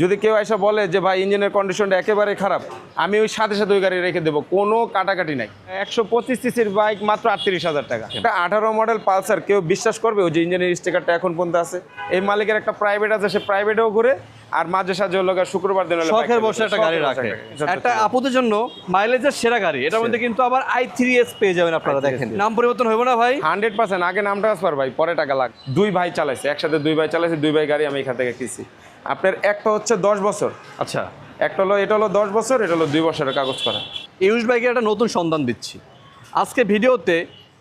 যদি কেউ এসে বলে যে ভাই ইঞ্জিনের কন্ডিশনটা একেবারে খারাপ আমি ওই সাথে সাথে ওই গাড়ি রেখে দেবো। কোনো কাটাকাটি নাই। একশো পঁচিশ সিসির বাইক মাত্র আটত্রিশ হাজার টাকা। এটা আঠারো মডেল পালসার কেউ বিশ্বাস করবে? ওই যে ইঞ্জিনের স্টিকারটা এখন পর্যন্ত আছে। এই মালিকের একটা প্রাইভেট আছে সে প্রাইভেটেও ঘুরে আর মাঝে সাঝে হলো শুক্রবার দিন হলে শখের বসে একটা গাড়ি রাখে। একটা আপুদের জন্য মাইলেজের সেরা গাড়ি। এটার মধ্যে কিন্তু আবার আই থ্রি এস পেয়ে যাবেন আপনারা দেখেন। নাম পরিবর্তন হইব না ভাই। Hundred percent. আগে নাম ট্রান্সফার ভাই পরে টাকা লাগ। দুই ভাই চালাইছে একসাথে দুই ভাই চালাইছে দুই ভাই গাড়ি আমি এখান থেকে কিনছি। আপনার একটা হচ্ছে দশ বছর। আচ্ছা। একটা হলো এটা হলো দশ বছর এটা হলো দুই বছরের কাগজ করা। ইউজ বাইকের একটা নতুন সন্ধান দিচ্ছি। আজকে ভিডিওতে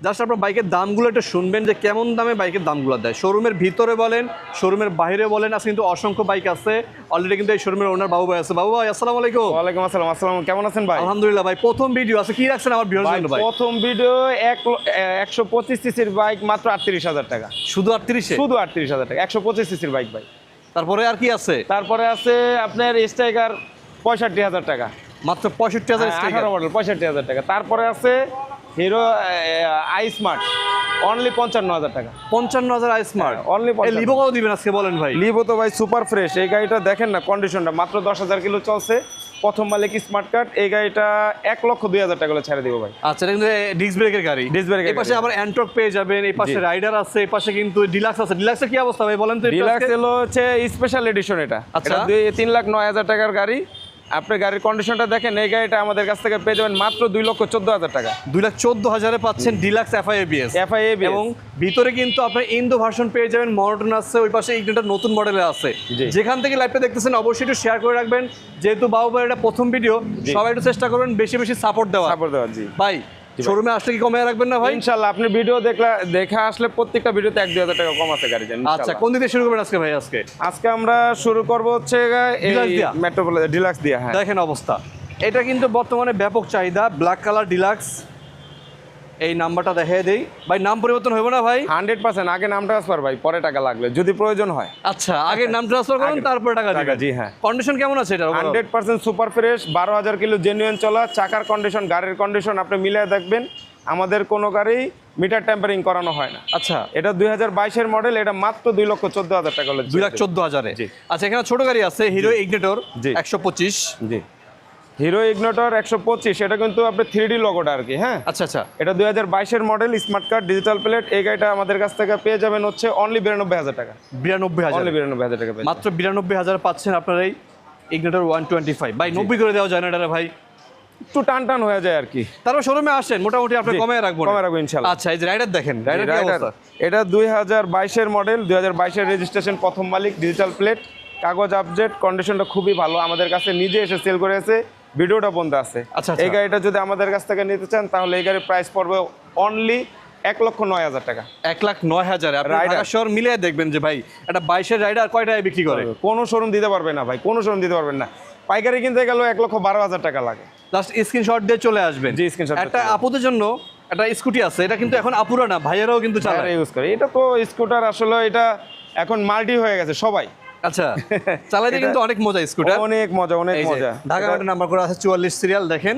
জাস্ট আপনার বাইকের দামগুলো একটু শুনবেন যে কেমন দামে বাইকের দামগুলো দেয়। শোরুমের ভিতরে বলেন শোরুমের বাইরে বলেন আজকে কিন্তু অসংখ্য বাইক আছে। অলরেডি কিন্তু এই শোরুমের ওনার বাবু ভাই আছে। বাবু ভাই আসসালামু আলাইকুম। ওয়ালাইকুম আসসালাম। আসসালাম কেমন আছেন ভাই? আলহামদুলিল্লাহ ভাই প্রথম ভিডিও আছে। কি রাখছেন আমার ভাই, জন্য ভাই? প্রথম ভিডিও এক একশো পঁচিশ সিসির বাইক মাত্র আটত্রিশ হাজার টাকা। শুধু আটত্রিশে? শুধু আটত্রিশ হাজার টাকা। একশো পঁচিশ সিসির বাইক ভাই। তারপরে আর কি আছে? তারপরে আছে আপনার স্ট্রাইকার পঁয়ষট্টি হাজার টাকা। মাত্র পঁয়ষট্টি হাজার আঠারো মডেল পঁয়ষট্টি হাজার টাকা। তারপরে আছে হিরো আই স্মার্ট অনলি পঞ্চান্ন হাজার টাকা। পঞ্চান্ন হাজার আই স্মার্ট? অনলি লিভো কত দিবেন আজকে বলেন ভাই? লিভো তো ভাই সুপার ফ্রেশ এই গাড়িটা দেখেন না কন্ডিশনটা মাত্র দশ হাজার কিলো চলছে। প্রথম মালিক স্মার্ট কার্ড এই গাড়িটা এক লক্ষ দুই হাজার টাকা করে ছেড়ে দিব ভাই আচ্ছা এটা কিন্তু ডিস্ক ব্রেকের গাড়ি ডিস্ক ব্রেকের এই পাশে। আবার অ্যান্ট্রক পেয়ে যাবেন এই পাশে রাইডার আছে এই পাশে কিন্তু ডিলাক্স আছে ডিলাক্সের কি অবস্থা ভাই বলেন তো ডিলাক্স? এলো হচ্ছে স্পেশাল এডিশন এটা আচ্ছা। তিন লাখ নয় হাজার টাকার গাড়ি আপনি গাড়ির কন্ডিশনটা দেখেন এই গাড়িটা আমাদের কাছ থেকে পেয়ে যাবেন মাত্র দুই লক্ষ চোদ্দ হাজার টাকা। দুই লাখ চোদ্দ হাজারে পাচ্ছেন ডিলাক্স এফআইএবিএস এফআইএবি এবং ভিতরে কিন্তু আপনার ইন্দো ভার্সন পেয়ে যাবেন মডার্ন আছে ওই পাশে ইগনিটার নতুন মডেলে আছে। যেখান থেকে লাইভটা দেখতেছেন অবশ্যই একটু শেয়ার করে রাখবেন। যেহেতু বাবু এটা প্রথম ভিডিও সবাই একটু চেষ্টা করবেন বেশি বেশি সাপোর্ট দেওয়া সাপোর্ট দেওয়া জি। ভাই শোরুমে আসলে কি কমে রাখবেন না ভাই? ইনশাআল্লাহ আপনি ভিডিও দেখলে দেখা আসলে প্রত্যেকটা ভিডিওতে এক দুই হাজার টাকা কম আছে গাড়ি আচ্ছা কোন দিকে শুরু করবেন আজকে ভাই আজকে? আজকে আমরা শুরু করব হচ্ছে এই মেট্রোপলিস ডিলাক্স দিয়ে হ্যাঁ। দেখেন অবস্থা। এটা কিন্তু বর্তমানে ব্যাপক চাহিদা ব্ল্যাক কালার ডিলাক্স এই নাম্বারটা দেখিয়ে দেই। ভাই নাম পরিবর্তন হবে না ভাই? হান্ড্রেড পার্সেন্ট আগে নাম ট্রান্সফার ভাই পরে টাকা লাগলে যদি প্রয়োজন হয়। আচ্ছা আগে নাম ট্রান্সফার করুন তারপরে টাকা টাকা, জি, হ্যাঁ। কন্ডিশন কেমন আছে এটা হান্ড্রেড পার্সেন্ট সুপার ফ্রেশ বারো হাজার কিলো জেনুইন চলা চাকার কন্ডিশন গাড়ির কন্ডিশন আপনি মিলিয়ে দেখবেন আমাদের কোনো গাড়ি মিটার টেম্পারিং করানো হয় না। আচ্ছা। এটা দুই হাজার বাইশের মডেল এটা মাত্র দুই লক্ষ চোদ্দ হাজার টাকা দুই লাখ চোদ্দ হাজারে। আচ্ছা এখানে ছোট গাড়ি আছে হিরো ইগনেটর। একশো পঁচিশ। জি। হিরো ইগনোটর একশো পঁচিশ এটা কিন্তু আপনি থ্রি ডি লগোটা আর কি হ্যাঁ? আচ্ছা আচ্ছা। এটা দুই হাজার বাইশের model smart card digital plate এই গাড়িটা আমাদের কাছ থেকে পেয়ে যাবেন হচ্ছে অনলি বিরানব্বই হাজার টাকা। বিরানব্বই হাজার। অনলি বিরানব্বই হাজার টাকা মাত্র বিরানব্বই হাজার পাচ্ছেন আপনার এই ইগনেটর ওয়ান টোয়েন্টি ফাইভ ভাই নব্বই করে দেওয়া যায় না এটা ভাই। একটু টান টান হয়ে যায় আর কি। তারপর শোরুমে আসেন মোটামুটি আপনি কমে রাখব কমে রাখব ইনশাল্লাহ। আচ্ছা এই যে রাইডার দেখেন রাইডার এটা দুই হাজার বাইশের মডেল দুই হাজার বাইশের রেজিস্ট্রেশন প্রথম মালিক ডিজিটাল প্লেট কাগজ আপডেট কন্ডিশনটা খুবই ভালো। আমাদের কাছে নিজে এসে সেল করে এসে ভিডিওটা বন্ধ আছে। আচ্ছা, এই আচ্ছা। গাড়িটা যদি আমাদের কাছ থেকে নিতে চান তাহলে এই গাড়ির প্রাইস পড়বে অনলি এক লক্ষ নয় হাজার টাকা। এক লাখ নয় হাজার। শহর মিলিয়ে দেখবেন যে ভাই একটা বাইশের রাইডার কয়টায় বিক্রি করে? কোনো শোরুম দিতে পারবে না ভাই কোনো শোরুম দিতে পারবেন না। পাইকারি কিনতে গেলেও এক লক্ষ বারো হাজার টাকা লাগে। জাস্ট স্ক্রিনশট দিয়ে চলে আসবেন। জি, screenshot দিয়ে একটা আপুদের জন্য একটা স্কুটি আছে এটা কিন্তু এখন আপুরা না ভাইয়েরাও কিন্তু চালায়। ইউজ করে। এটা তো স্কুটার আসলে এটা এখন মাল্টি হয়ে গেছে সবাই। আচ্ছা চালাইতে কিন্তু অনেক মজা স্কুটার অনেক মজা অনেক মজা। ঢাকা নাম্বার করা আছে চুয়াল্লিশ সিরিয়াল দেখেন।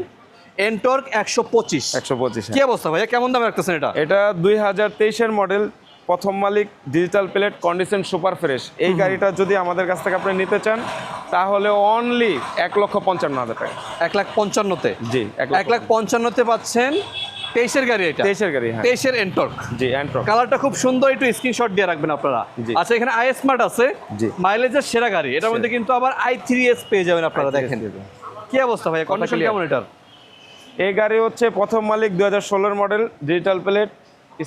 এনটর্ক একশো পঁচিশ। একশো পঁচিশ কি অবস্থা ভাইয়া? কেমন দামে রাখতেছেন এটা? এটা দুই হাজার তেইশের মডেল প্রথম মালিক digital plate condition super fresh এই গাড়িটা যদি আমাদের কাছ থেকে আপনি নিতে চান তাহলে অনলি এক লক্ষ পঞ্চান্ন হাজার টাকা। এক লাখ পঞ্চান্নতে। জি এক লাখ পঞ্চান্নতে পাচ্ছেন তেইশের গাড়ি এটা। তেইশের গাড়ি হ্যাঁ। তেইশের এনটর্ক জি অ্যান্ট্রক কালারটা খুব সুন্দর একটু স্ক্রিনশট দিয়ে রাখবেন আপনারা। আচ্ছা এখানে আই স্মার্ট আছে। জি। মাইলেজের সেরা গাড়ি। এটার মধ্যে কিন্তু আবার আই থ্রি এস পেয়ে যাবেন আপনারা দেখেন। কি অবস্থা ভাই কন্ডিশন কেমন এটার? এই গাড়ি হচ্ছে প্রথম মালিক দুই হাজার ষোলোর model digital plate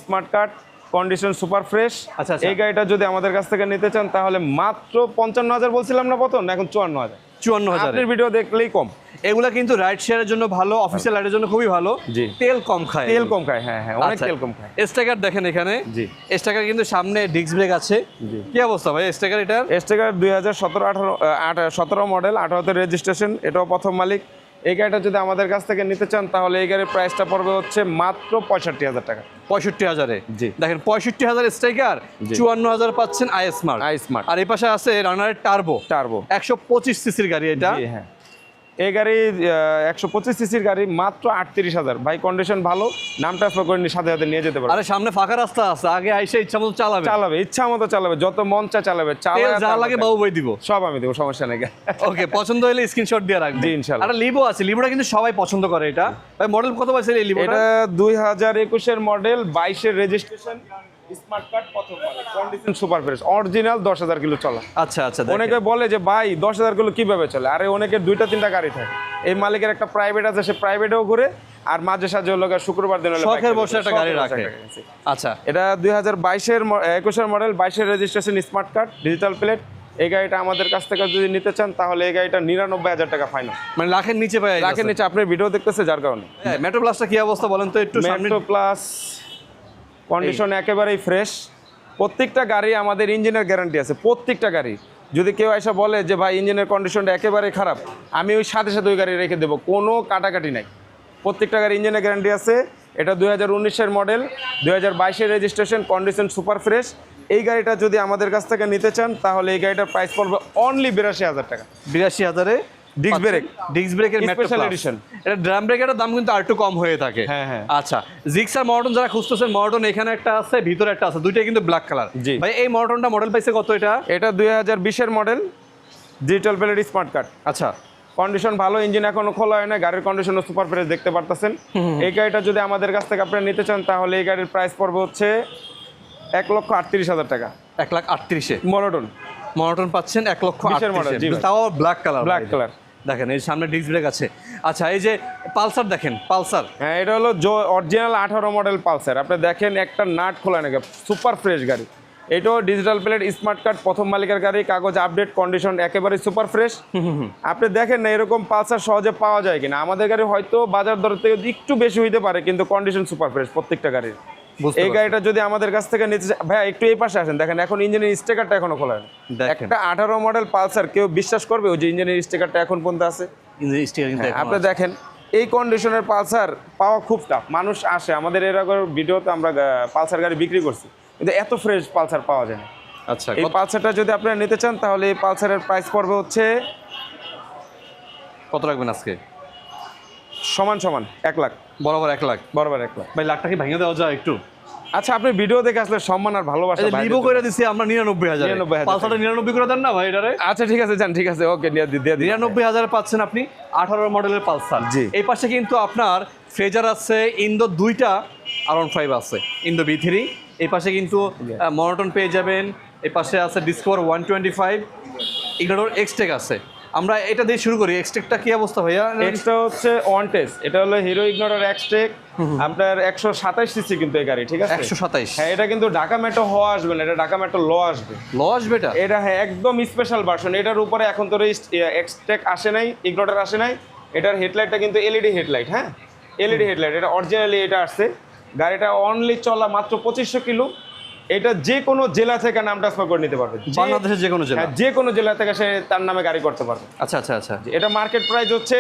smart card condition super fresh আচ্ছা, আচ্ছা। এই গাড়িটা যদি আমাদের কাছ থেকে নিতে চান তাহলে মাত্র পঞ্চান্ন হাজার বলছিলাম না প্রথম এখন চুয়ান্ন হাজার। চুয়ান্ন হাজার। ভিডিও দেখলেই কম। এগুলা কিন্তু রাইড শেয়ারের জন্য ভালো অফিসিয়াল রাইডের জন্য খুবই ভালো। জি। তেল কম খায় তেল কম খায় হ্যাঁ হ্যাঁ অনেক আচ্ছা। তেল কম খায়। স্টেকার দেখেন এখানে। জি। স্টেকার কিন্তু সামনে ডিস্ক ব্রেক আছে। জি। কি অবস্থা ভাই স্টেকার এটা এসটেকার দুই হাজার সতেরো আঠারো সতেরো মডেল আঠারোতে রেজিস্ট্রেশন এটাও প্রথম মালিক। এই গাড়িটা যদি আমাদের কাছ থেকে নিতে চান তাহলে এই গাড়ির প্রাইসটা পড়বে হচ্ছে মাত্র পঁয়ষট্টি হাজার টাকা। পঁয়ষট্টি হাজারে। জি। দেখেন পঁয়ষট্টি হাজার স্ট্রাইকার চুয়ান্ন হাজার পাচ্ছেন আই স্মার্ট আই স্মার্ট আর এই পাশে আছে রানারের টার্বো টার্বো একশো পঁচিশ সিসির গাড়ি এটা। হ্যাঁ। এই গাড়ি একশো পঁচিশ সিসির গাড়ি মাত্র আটত্রিশ হাজার। ভাই কন্ডিশন ভালো নাম ট্রান্সফার করে সাথে সাথে নিয়ে যেতে পারে আরে সামনে ফাঁকা রাস্তা আছে আগে আইসে ইচ্ছা মতো চালাবে। চালাবে ইচ্ছা মতো চালাবে যত মন চা চালাবে চালাবে যা লাগে বাবু বই দিব। সব আমি দেবো সমস্যা নেই। ওকে পছন্দ হলে স্ক্রিনশট দিয়ে রাখবে জি, ইনশাল্লাহ। একটা লিভো আছে লিভোটা কিন্তু সবাই পছন্দ করে এটা। ভাই মডেল কত পাইছে এই এটা দুই হাজার একুশের মডেল বাইশের রেজিস্ট্রেশন স্মার্ট কার্ড প্রথম কন্ডিশন সুপার ফ্রেশ অরিজিনাল দশ হাজার কিলো চলা। আচ্ছা আচ্ছা অনেকে বলে যে ভাই দশ হাজার কিলো কীভাবে চলে? আরে অনেকের দুইটা তিনটা গাড়ি থাকে। এই মালিকের একটা প্রাইভেট আছে সে প্রাইভেটেও ঘুরে আর মাঝে সাঝে হলো শুক্রবার দিন শখের বসে একটা গাড়ি রাখে। একটা গাড়ি আছে। আচ্ছা এটা দুই হাজার বাইশের একুশের মডেল বাইশের registration smart card digital plate এই গাড়িটা আমাদের কাছ থেকে যদি নিতে চান তাহলে এই গাড়িটা নিরানব্বই হাজার টাকা ফাইনাল মানে লাখের নিচে পাই রাখেন নিচে আপনি ভিডিও দেখতেছে যার কারণে। মেট্রো প্লাসটা কি অবস্থা বলেন তো? একটু মেট্রো প্লাস কন্ডিশন একেবারেই ফ্রেশ প্রত্যেকটা গাড়ি আমাদের ইঞ্জিনের গ্যারান্টি আছে, প্রত্যেকটা গাড়ি। যদি কেউ এসে বলে যে, ভাই ইঞ্জিনের কন্ডিশনটা একেবারেই খারাপ, আমি ওই সাথে সাথে ওই গাড়ি রেখে দেবো। কোনো কাটাকাটি নাই। প্রত্যেকটা গাড়ি ইঞ্জিনের গ্যারান্টি আছে। এটা দুই হাজার মডেল দুই হাজার রেজিস্ট্রেশন কন্ডিশন সুপার ফ্রেশ এই গাড়িটা যদি আমাদের কাছ থেকে নিতে চান, তাহলে এই গাড়িটার প্রাইস পড়বে অনলি বিরাশি হাজার টাকা। বিরাশি হাজারে Disc brake। ডিস্ক ব্রেকের Special edition। এটা ড্রাম ব্রেকের দাম কিন্তু আর একটু কম হয়ে থাকে। হ্যাঁ, হ্যাঁ। আচ্ছা জিক্সার মডন যারা খুঁজতেছেন মডন এখানে একটা আছে ভিতরে একটা আছে দুইটাই কিন্তু ব্ল্যাক কালার জি। ভাই এই মডনটা মডেল পাইছে কত এটা? এটা দুই হাজার বিশের model digital plate smart card আচ্ছা। কন্ডিশন ভালো ইঞ্জিন এখনও খোলা হয় না গাড়ির কন্ডিশনও সুপার ফ্রেশ দেখতে পারতেছেন। এই গাড়িটা যদি আমাদের কাছ থেকে আপনারা নিতে চান তাহলে এই গাড়ির প্রাইস পড়বে হচ্ছে এক লক্ষ আটত্রিশ হাজার টাকা। এক লাখ আটত্রিশে। মনোটন মনোটন পাচ্ছেন এক লক্ষ। তাও ব্ল্যাক কালার Black color। দেখেন এই সামনে ডিস্ক ব্রেক আছে। আচ্ছা এই যে পালসার দেখেন পালসার। হ্যাঁ এটা হলো জো অরিজিনাল আঠারো মডেল পালসার। আপনি দেখেন একটা নাট খোলা নাকি সুপার ফ্রেশ গাড়ি। এটাও ডিজিটাল প্লেট স্মার্ট কার্ড প্রথম মালিকের গাড়ি কাগজ আপডেট কন্ডিশন একেবারে সুপার ফ্রেশ আপনি দেখেন না এরকম পালসার সহজে পাওয়া যায় কিনা। আমাদের গাড়ি হয়তো বাজার দর থেকে একটু বেশি হইতে পারে কিন্তু কন্ডিশন সুপার ফ্রেশ প্রত্যেকটা গাড়ির। এই গাড়িটা যদি আমাদের কাছ থেকে নিতে ভাইয়া একটু এই পাশে আসেন। দেখেন এখন ইঞ্জিনের স্টিকারটা এখনও খোলা। একটা আঠারো মডেল পালসার কেউ বিশ্বাস করবে ওই যে ইঞ্জিনের স্টিকারটা এখন পর্যন্ত আছে? হ্যাঁ, আপনি দেখেন এই কন্ডিশনের পালসার পাওয়া খুব টাফ মানুষ আসে আমাদের এর আগের ভিডিওতে আমরা পালসার গাড়ি বিক্রি করছি। কিন্তু এত ফ্রেশ পালসার পাওয়া যায় না। আচ্ছা এই পালসারটা যদি আপনারা নিতে চান তাহলে এই পালসারের প্রাইস পড়বে হচ্ছে কত রাখবেন আজকে? সমান সমান এক লাখ। বরাবর এক লাখ। বরাবর এক লাখ। ভাই লাখটা কি ভেঙে দেওয়া যায় একটু। আচ্ছা আপনি ভিডিও দেখে আসলে সম্মান আর ভালোবাসা লিভো করে দিছি আমরা নিরানব্বই হাজার। 99,000 পালসারটা নিরানব্বই করে দেন না ভাই এটারে? আচ্ছা ঠিক আছে যান ঠিক আছে ওকে দিয়ে দি- দিয়ে দিন। নিরানব্বই হাজার পাচ্ছেন আপনি আঠারো মডেলের পালসার। জি। এই পাশে কিন্তু আপনার ফ্রেজার আছে ইন্দো দুইটা আর ওয়ান ফাইভ আছে ইন্দো বি থ্রি। এই পাশে কিন্তু মনোটন পেয়ে যাবেন। এই পাশে আছে Discover one twenty five. Ignore Xtec আছে। আমরা এটা দিয়ে শুরু করি এক্সটেকটা কি অবস্থা ভাইয়া? এক্সটা হচ্ছে ওয়ান টেস্ট এটা হলো হিরো ইগনোরার এক্সটেক আপনার একশো সাতাশ সিসি কিন্তু এই গাড়ি ঠিক আছে? একশো সাতাইশ। হ্যাঁ এটা কিন্তু ঢাকা মেট্রো হওয়া আসবে না এটা ঢাকা মেট্রো ল আসবে। লস বেটা এটা? এটা হ্যাঁ একদম স্পেশাল ভার্সন এটার উপরে এখন তোর এক্সটেক আসে নাই ইগনোটার আসে নাই এটার হেডলাইটটা কিন্তু এলইডি হেডলাইট হ্যাঁ? এলইডি হেডলাইট এটা অরিজিনালি এটা আসছে। গাড়িটা অনলি চলা মাত্র পঁচিশশো কিলো এটা যে কোনো জেলা থেকে নাম ট্রান্সফার করে নিতে পারবে। বাংলাদেশের যে কোনো জেলা? হ্যাঁ, যে কোনো জেলা থেকে সে তার নামে গাড়ি করতে পারবে। আচ্ছা আচ্ছা আচ্ছা। এটা মার্কেট প্রাইস হচ্ছে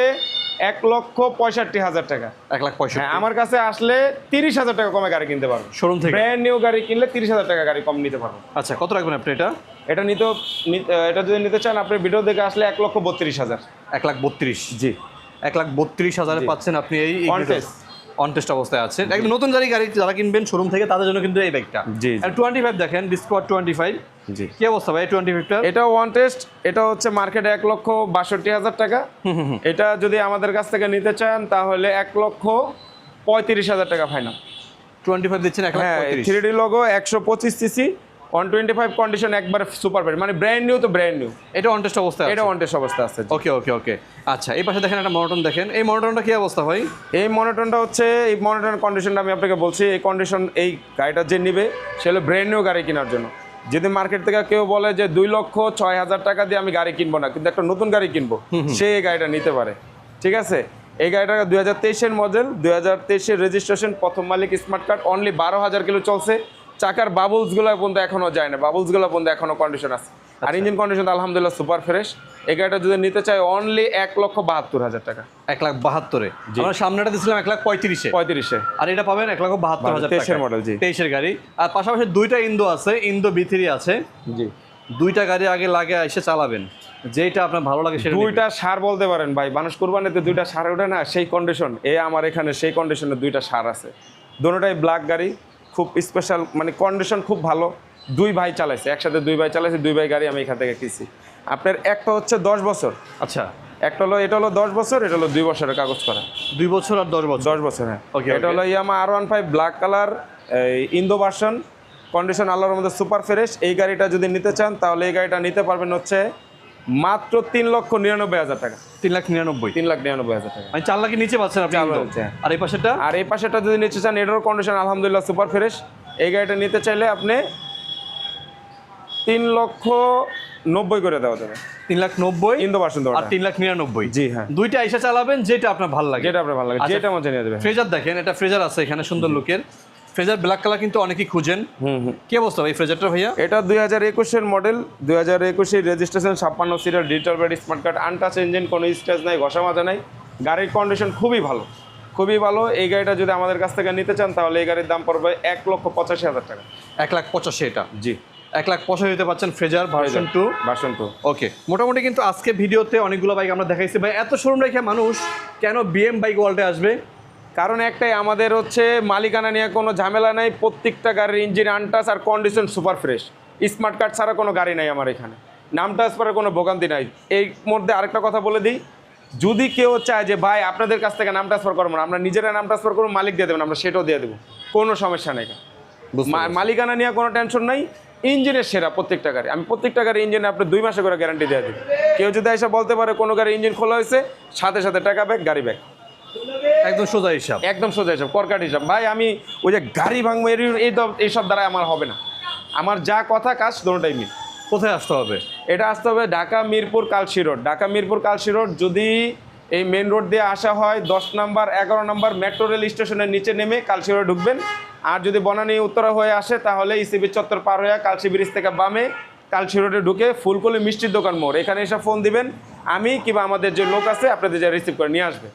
এক লক্ষ পঁয়ষট্টি হাজার টাকা। এক লাখ পয়সা হ্যাঁ আমার কাছে আসলে তিরিশ হাজার টাকা কমে গাড়ি কিনতে পারব। শোরুম থেকে? ব্র্যান্ড নিউ গাড়ি কিনলে তিরিশ হাজার টাকা গাড়ি কম নিতে পারব। আচ্ছা কত রাখবেন আপনি এটা? এটা নিতে এটা যদি নিতে চান আপনি ভিডিও দেখে আসলে এক লক্ষ বত্রিশ হাজার। এক লাখ বত্রিশ। জি। এক লাখ বত্রিশ হাজারে পাচ্ছেন আপনি এই। অনটেস্ট অবস্থায় আছে। একদম নতুন গাড়ি গাড়ি যারা কিনবেন শোরুম থেকে তাদের জন্য কিন্তু এই বাইকটা জি। টোয়েন্টি ফাইভ দেখেন ডিসকোয়ার টোয়েন্টি ফাইভ জি। কি অবস্থা ভাই টোয়েন্টি ফাইভটা এটা ওয়ান টেস্ট এটা হচ্ছে মার্কেটে এক লক্ষ বাষট্টি হাজার টাকা। এটা যদি আমাদের কাছ থেকে নিতে চান তাহলে এক লক্ষ পঁয়ত্রিশ হাজার টাকা ফাইনাল টোয়েন্টি ফাইভ দিচ্ছেন হ্যাঁ থ্রি ডি লোগো একশো পঁচিশ CC one twenty five condition একবার সুপার ব্র্যান্ড মানে ব্র্যান্ড নিউ তো ব্র্যান্ড নিউ এটা অনটেস্ট অবস্থায় এটা ওয়ান টেস্ট অবস্থা আছে ওকে ওকে ওকে আচ্ছা এই পাশে দেখেন একটা মনোটন দেখেন। এই মনোটনটা কি অবস্থা ভাই? এই মনিটরটা হচ্ছে এই মনিটর কন্ডিশনটা আমি আপনাকে বলছি এই কন্ডিশন এই গাড়িটা যে নিবে সে হলো ব্র্যান্ড নিউ গাড়ি কেনার জন্য। যদি মার্কেট থেকে কেউ বলে যে দুই লক্ষ ছয় হাজার টাকা দিয়ে আমি গাড়ি কিনবো না কিন্তু একটা নতুন গাড়ি কিনবো সে এই গাড়িটা নিতে পারে। ঠিক আছে? এই গাড়িটা দুই হাজার তেইশের মডেল দুই হাজার তেইশের রেজিস্ট্রেশন প্রথম মালিক স্মার্ট কার্ড অনলি বারো হাজার কিলো চলছে। চাকার বাবলসগুলো পর্যন্ত এখনও যায় না। বাবলসগুলো পর্যন্ত এখনও কন্ডিশন আছে। আর ইঞ্জিন কন্ডিশন আলহামদুলিল্লাহ সুপার ফ্রেশ এই গাড়িটা যদি নিতে চাই অনলি এক লক্ষ বাহাত্তর হাজার টাকা। এক লাখ বাহাত্তরে? আমরা সামনেটা দিয়েছিলাম এক লাখ পঁয়ত্রিশে। পঁয়ত্রিশে। আর এটা পাবেন এক লক্ষ বাহাত্তর হাজার তেইশের model, জি। তেইশের গাড়ি। আর পাশাপাশি দুইটা ইন্দো আছে ইন্দো বি থ্রি আছে। জি। দুইটা গাড়ি আগে লাগে এসে চালাবেন। যেটা আপনার ভালো লাগে সেটা দুইটা সার বলতে পারেন ভাই। মানুষ কোরবানিতে দুইটা সার ওঠে না সেই কন্ডিশন এ আমার এখানে সেই কন্ডিশনে দুইটা সার আছে। দোনোটাই ব্ল্যাক গাড়ি। খুব স্পেশাল মানে কন্ডিশন খুব ভালো। দুই ভাই চালাইছে একসাথে দুই ভাই চালাইছে দুই ভাই গাড়ি আমি এখান থেকে কিনছি। আপনার একটা হচ্ছে দশ বছর। আচ্ছা। একটা হলো এটা হলো দশ বছর এটা হলো দুই বছরের কাগজ করা। দুই বছর আর দশ বছর? দশ বছর হ্যাঁ। এটা হলো Yamaha R one five black colour Indo version condition আল্লাহর মধ্যে সুপার ফ্রেশ এই গাড়িটা যদি নিতে চান তাহলে এই গাড়িটা নিতে পারবেন হচ্ছে মাত্র তিন লক্ষ নিরানব্বই হাজার টাকা। তিন লাখ নিরানব্বই। তিন লাখ নিরানব্বই হাজার টাকা। মানে চার লাখের নিচে পাচ্ছেন আপনি। আর এই পাশেটা আর এই পাশেটা যদি নিতে চান এটারও কন্ডিশন আলহামদুলিল্লাহ সুপার ফ্রেশ এই গাড়িটা নিতে চাইলে আপনি তিন লক্ষ নব্বই করে দেওয়া যাবে। তিন লাখ নব্বই? ইন্দো ভার্সন আর তিন লাখ নিরানব্বই? জি হ্যাঁ। দুইটা আইসা চালাবেন যেটা আপনার ভালো লাগে। যেটা আপনার ভালো লাগে। আচ্ছা। যেটা মজা নিয়ে দেবে ফ্রেজার দেখেন এটা ফ্রেজার আছে এখানে সুন্দর লুকের ফ্রেজার ব্ল্যাক কালার কিন্তু অনেকেই খুঁজেন। কি অবস্থা ভাই ফ্রেজারটা ভাইয়া? এটা দুই হাজার একুশের মডেল দুই হাজার একুশের রেজিস্ট্রেশন ছাপ্পান্ন সিটার ডিজিটাল ব্যাড স্মার্ট কার্ড আনটাচ ইঞ্জিন কোনো স্টেজ নাই ঘষা মাজা নাই। গাড়ির কন্ডিশন খুবই ভালো খুবই ভালো। এই গাড়িটা যদি আমাদের কাছ থেকে নিতে চান তাহলে এই গাড়ির দাম পড়বে এক লক্ষ পঁচাশি হাজার টাকা। এক লাখ পঁচাশি এটা জি। এক লাখ পঁচাশি পঁচাশিতে পারছেন Fazer version two version two okay মোটামুটি কিন্তু আজকে ভিডিওতে অনেকগুলো বাইক আমরা দেখাইছি। ভাই এত শোরুম রেখে মানুষ কেন বিএম বাইক ওয়ার্ল্ডে আসবে? কারণ একটাই আমাদের হচ্ছে মালিকানা নিয়ে কোনো ঝামেলা নাই প্রত্যেকটা গাড়ির ইঞ্জিন আনটাস আর condition super fresh smart card ছাড়া কোনো গাড়ি নাই আমার এখানে। নাম ট্রান্সফারের কোনো ভোগান্তি নাই। এই মধ্যে আরেকটা কথা বলে দিই যদি কেউ চায় যে ভাই আপনাদের কাছ থেকে নাম ট্রান্সফার করব না আমরা নিজেরা নাম ট্রান্সফার করব মালিক দিয়ে দেবেন আমরা সেটাও দিয়ে দেবো। কোনো সমস্যা নেই মালিকানা নিয়ে কোনো টেনশন নাই ইঞ্জিনের সেরা প্রত্যেকটা গাড়ি। আমি প্রত্যেকটা গাড়ি ইঞ্জিনে আপনি দুই মাসে করে গ্যারান্টি দিয়ে দিই। কেউ যদি এসে বলতে পারে কোনো গাড়ি ইঞ্জিন খোলা হয়েছে সাথে সাথে টাকা ব্যাগ গাড়ি ব্যাগ একদম সোজা হিসাব। একদম সোজা হিসাব করকাট হিসাব। ভাই আমি ওই যে গাড়ি ভাঙবো এর- এই এইসব দ্বারা আমার হবে না। আমার যা কথা কাজ দোনোটাই মিল। কোথায় আসতে হবে? এটা আসতে হবে ঢাকা মিরপুর কালশি রোড। ঢাকা মিরপুর কালশি রোড যদি এই মেন রোড দিয়ে আসা হয় দশ নাম্বার এগারো নাম্বার মেট্রো রেল স্টেশনের নিচে নেমে কালশি রোডে ঢুকবেন। আর যদি বনানী উত্তরা হয়ে আসে তাহলে ইসিবি চত্বর পার হয়ে কালশি ব্রিজ থেকে বামে কালশি রোডে ঢুকে ফুলকলি মিষ্টির দোকান মোড়। এখানে এসে ফোন দিবেন। আমি কিংবা আমাদের যে লোক আছে আপনাদের যা রিসিভ করে নিয়ে আসবে।